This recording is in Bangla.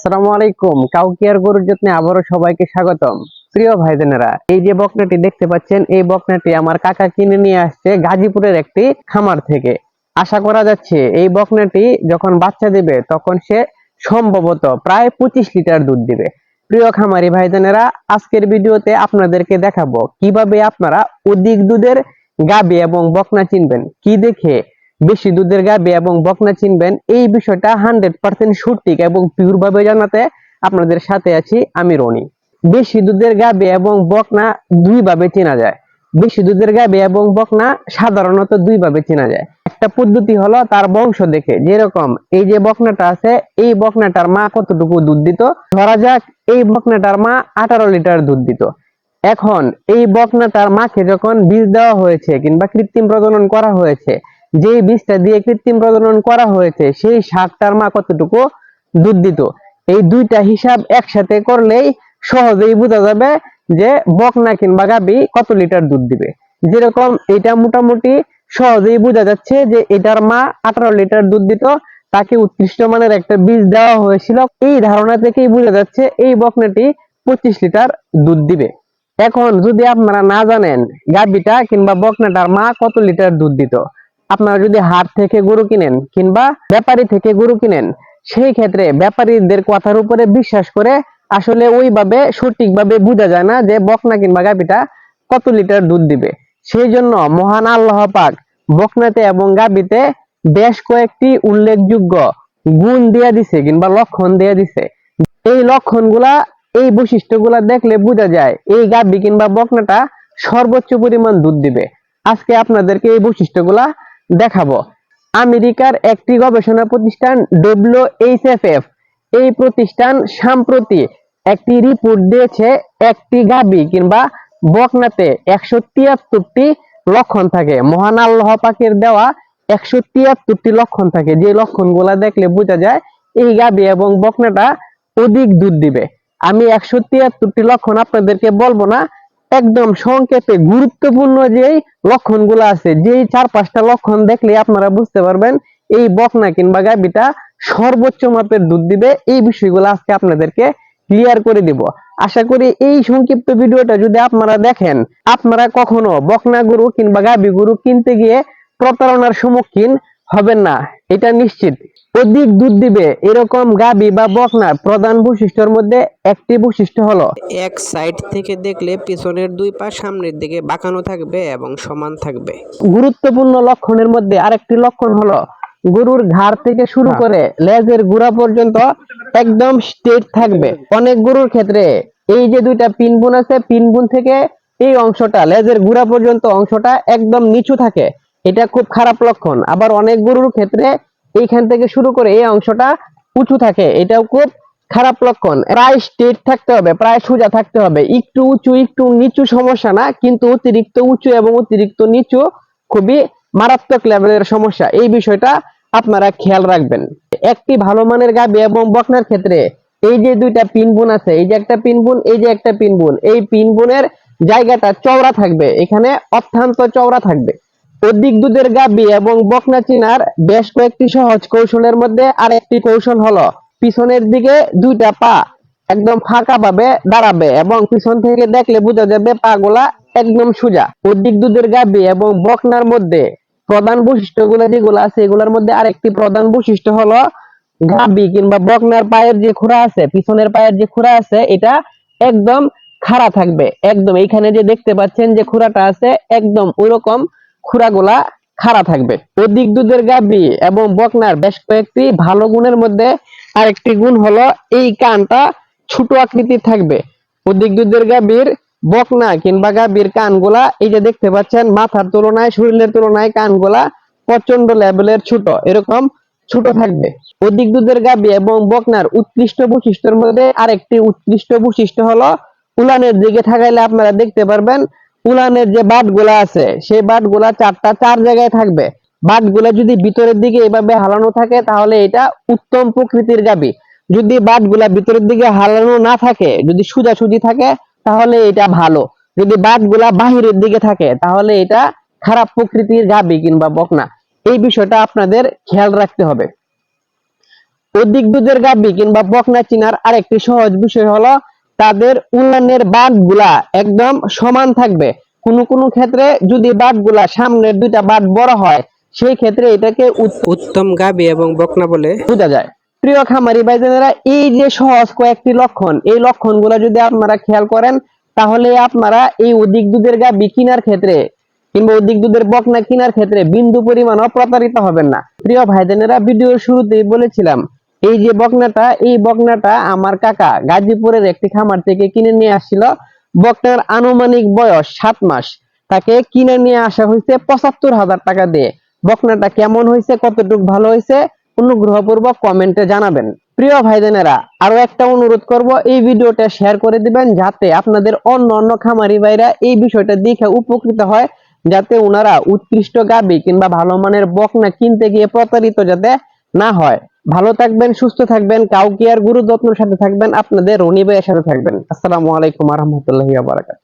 আসসালামু আলাইকুম। কাউকিয়ার গরুর যত্নে আবারও সবাইকে স্বাগতম। প্রিয় ভাই বোনেরা এই যে বকনাটি দেখতে পাচ্ছেন, এই বকনাটি আমার কাকা কিনে নিয়ে আসছে গাজীপুরের একটি খামার থেকে। আশা করা যাচ্ছে, এই বকনাটি যখন বাচ্চা দিবে, তখন সে সম্ভবত প্রায় পঁচিশ লিটার দুধ দিবে। প্রিয় খামারি ভাই বোনেরা আজকের ভিডিওতে আপনাদেরকে দেখাবো কীভাবে আপনারা অধিক দুধের গাবি এবং বকনা চিনবেন, কি দেখে বেশি দুধের গাবে এবং বকনা চিনবেন, এই বিষয়টা হান্ড্রেড পার্সেন্ট সঠিক এবং পিওর ভাবে জানাতে আপনাদের সাথে আছি আমি রনি। বেশি দুধের গাবে এবং বকনা দুই ভাবে চেনা যায়। বেশি দুধের গাবে এবং বকনা সাধারণত দুই ভাবে চেনা যায়। একটা পদ্ধতি হলো তার বংশ দেখে। যেরকম এই যে বকনাটা আছে, এই বকনাটার মা কতটুকু দুধ দিত? ধরা যাক, এই বকনাটার মা আঠারো লিটার দুধ দিত। এখন এই বকনাটার মাকে যখন বীজ দেওয়া হয়েছে কিংবা কৃত্রিম প্রজনন করা হয়েছে যে বীজটা দিয়ে কৃত্রিম প্রজনন করা হয়েছে, সেই শাকটার মা কতটুকু দুধ দিত? এই দুইটা হিসাব একসাথে করলেই সহজেই বোঝা যাবে যে বকনা কিংবা গাবি কত লিটার দুধ দিবে। যেরকম এটা মোটামুটি সহজেই বোঝা যাচ্ছে যে এটার মা আঠারো লিটার দুধ দিত, তাকে উৎকৃষ্ট মানের একটা বীজ দেওয়া হয়েছিল। এই ধারণা থেকেই বোঝা যাচ্ছে এই বকনাটি পঁচিশ লিটার দুধ দিবে। এখন যদি আপনারা না জানেন গাবিটা কিংবা বকনাটার মা কত লিটার দুধ দিত আপনারা যদি হাট থেকে গরু কিনেন কিংবা ব্যাপারী থেকে গরু কিনেন, সেই ক্ষেত্রে ব্যাপারীদের কথার উপরে বিশ্বাস করে আসলে ওইভাবে সঠিকভাবে বোঝা যায় না যে বকনা কিংবা গাবিটা কত লিটার দুধ দিবে। সেই জন্য মহান আল্লাহ পাক বকনাতে এবং গাবিতে বেশ কয়েকটি উল্লেখযোগ্য গুণ দিয়ে দিছে কিংবা লক্ষণ দিয়ে দিছে। এই লক্ষণগুলা, এই বৈশিষ্ট্যগুলা দেখলে বোঝা যায় এই গাবি কিংবা বকনাটা সর্বোচ্চ পরিমাণ দুধ দিবে। আজকে আপনাদেরকে এই বৈশিষ্ট্যগুলা দেখাবো। আমেরিকার একটি গবেষণা প্রতিষ্ঠান ডব্লিউএইচএফএফ এই প্রতিষ্ঠান সাম্প্রতি একটি রিপোর্ট দিয়েছে, একটি গাবি কিংবা বকনাতে একশো তিয়াত্তরটি লক্ষণ থাকে। মহান আল্লাহ পাকের দেওয়া একশো তিয়াত্তরটি লক্ষণ থাকে। যে লক্ষণগুলা দেখলে বোঝা যায়, এই গাবি এবং বকনাটা অধিক দুধ দিবে। আমি একশো তিয়াত্তরটি লক্ষণ আপনাদেরকে বলব না একদম সংক্ষেপে গুরুত্বপূর্ণ যেই লক্ষণগুলো আছে, যেই চার পাঁচটা লক্ষণ দেখলে আপনারা বুঝতে পারবেন, এই বকনা কিংবা গাবিটা সর্বোচ্চ মাপের দুধ দিবে। এই বিষয়গুলো আজকে আপনাদেরকে ক্লিয়ার করে দিব। আশা করি এই সংক্ষিপ্ত ভিডিওটা যদি আপনারা দেখেন, আপনারা কখনো বকনা গরু কিংবা গাবি গরু কিনতে গিয়ে প্রতারণার সম্মুখীন হবেন না। এটা নিশ্চিত। অধিক দুধ দিবে এরকম গাবি বা বকনার প্রধান বৈশিষ্ট্যের মধ্যে একটি বৈশিষ্ট্য হলো। এক সাইড থেকে দেখলে পিছনের দুই পা সামনের দিকে বাঁকানো থাকবে এবং সমান থাকবে। গুরুত্বপূর্ণ লক্ষণের মধ্যে আরেকটি লক্ষণ হলো গরুর ঘাড় থেকে শুরু করে লেজের গুড়া পর্যন্ত একদম স্ট্রেট থাকবে। অনেক গরুর ক্ষেত্রে এই যে দুইটা পিনবুন আছে পিনবুন থেকে এই অংশটা লেজের গুড়া পর্যন্ত অংশটা একদম নিচু থাকে। এটা খুব খারাপ লক্ষণ। আবার অনেক গরুর ক্ষেত্রে এইখান থেকে শুরু করে এই অংশটা উঁচু থাকে। এটাও খুব খারাপ লক্ষণ। প্রায় স্ট্রেট থাকতে হবে, প্রায় সোজা থাকতে হবে। একটু উঁচু, একটু নিচু সমস্যা না, কিন্তু অতিরিক্ত উঁচু এবং অতিরিক্ত নিচু খুবই মারাত্মক লেভেলের সমস্যা। এই বিষয়টা আপনারা খেয়াল রাখবেন। একটি ভালো মানের গাবি এবং বকনার ক্ষেত্রে এই যে দুইটা পিনবুন আছে, এই যে একটা পিনবুন এই যে একটা পিনবুন এই পিনবুনের জায়গাটা চওড়া থাকবে। এখানে অত্যন্ত চওড়া থাকবে। অধিক দুধের গাবি এবং বকনা চিনার বেশ কয়েকটি সহজ কৌশলের মধ্যে আর একটি কৌশল হলো, পিছনের দিকে দুইটা পা একদম ফাঁকা ভাবে দাঁড়াবে এবং পিছন থেকে দেখলে বোঝা যাবে পা গুলা একদম সোজা। অধিক দুধের গাবি এবং বকনার মধ্যে প্রধান বৈশিষ্ট্যগুলো যেগুলো আছে, এগুলোর মধ্যে আরেকটি প্রধান বৈশিষ্ট্য হলো গাবি কিংবা বকনার পায়ের যে খুরা আছে, পিছনের পায়ের যে খুরা আছে, এটা একদম খাড়া থাকবে। একদম এইখানে যে দেখতে পাচ্ছেন যে খুরাটা আছে, একদম ওইরকম খুরাগুলা খাড়া থাকবে। অধিক দুধের গাবি এবং বকনার বেশ কয়েকটি ভালো গুণের মধ্যে আরেকটি গুণ হলো এই কানটা ছোট আকৃতির থাকবে। অধিক দুধের গাবির বকনা কিংবা গাবির কানগুলা, এই যে দেখতে পাচ্ছেন, মাথার তুলনায়, শরীরের তুলনায় কানগুলা প্রচণ্ড লেভেলের ছোট, এরকম ছোট থাকবে। অধিক দুধের গাবি এবং বকনার উৎকৃষ্ট বৈশিষ্ট্যের মধ্যে আরেকটি উৎকৃষ্ট বৈশিষ্ট্য হলো উলানের দিকে থাকাইলে আপনারা দেখতে পারবেন উলানের যে বাটগুলা আছে, সেই বাটগুলা চারটা চার জায়গায় থাকবে। বাটগুলা যদি ভিতরের দিকে এভাবে হালানো থাকে, তাহলে এটা উত্তম প্রকৃতির গাবি। যদি বাটগুলা ভিতরের দিকে হালানো না থাকে, যদি সোজাসুজি থাকে, তাহলে এটা ভালো। যদি বাটগুলা বাহিরের দিকে থাকে, তাহলে এটা খারাপ প্রকৃতির গাবি কিংবা বকনা। এই বিষয়টা আপনাদের খেয়াল রাখতে হবে। অধিক দুধের গাবি কিংবা বকনা চিনার আরেকটি সহজ বিষয় হলো তাদের উন্নয়নের বাদগুলা একদম সমান থাকবে। কোনো কোনো ক্ষেত্রে যদি বাদগুলা সামনের দুইটা বাদ বড় হয় সেই ক্ষেত্রে এটাকে উত্তম গাবি এবং বকনা বলে বোঝা যায়। প্রিয় খামারি ভাইজানেরা এই যে সহজ কয়েকটি লক্ষণ এই লক্ষণগুলো যদি আপনারা খেয়াল করেন তাহলে আপনারা এই অধিক দুধের গাবি কেনার ক্ষেত্রে কিংবা অধিক দুধের বকনা কেনার ক্ষেত্রে বিন্দু পরিমাণও প্রতারিত হবেন না। প্রিয় ভাইজানেরা ভিডিওর শুরুতেই বলেছিলাম এই যে বকনাটা, এই বকনাটা আমার কাকা গাজীপুরের একটি খামার থেকে কিনে নিয়ে আসছিল। বকনার আনুমানিক বয়স সাত মাস। তাকে কিনে নিয়ে আসা হয়েছে পঁচাত্তর হাজার টাকা দিয়ে। বকনাটা কেমন হয়েছে, কতটুকু ভালো হয়েছে, অনুগ্রহপূর্বক কমেন্টে জানাবেন। প্রিয় ভাইদেনেরা, আরও একটা অনুরোধ করব, এই ভিডিওটা শেয়ার করে দিবেন যাতে আপনাদের অন্য অন্য খামারি ভাইরা এই বিষয়টা দেখে উপকৃত হয়, যাতে ওনারা উৎকৃষ্ট গাবি কিংবা ভালো মানের বকনা কিনতে গিয়ে প্রতারিত যাতে না হয়। ভালো থাকবেন, সুস্থ থাকবেন, কাউকে আর গুরু যত্নের সাথে থাকবেন, আপনাদের রনি ভাইয়ের সাথে থাকবেন। আসসালামু আলাইকুম আহমতুল্লাহ বারাকাত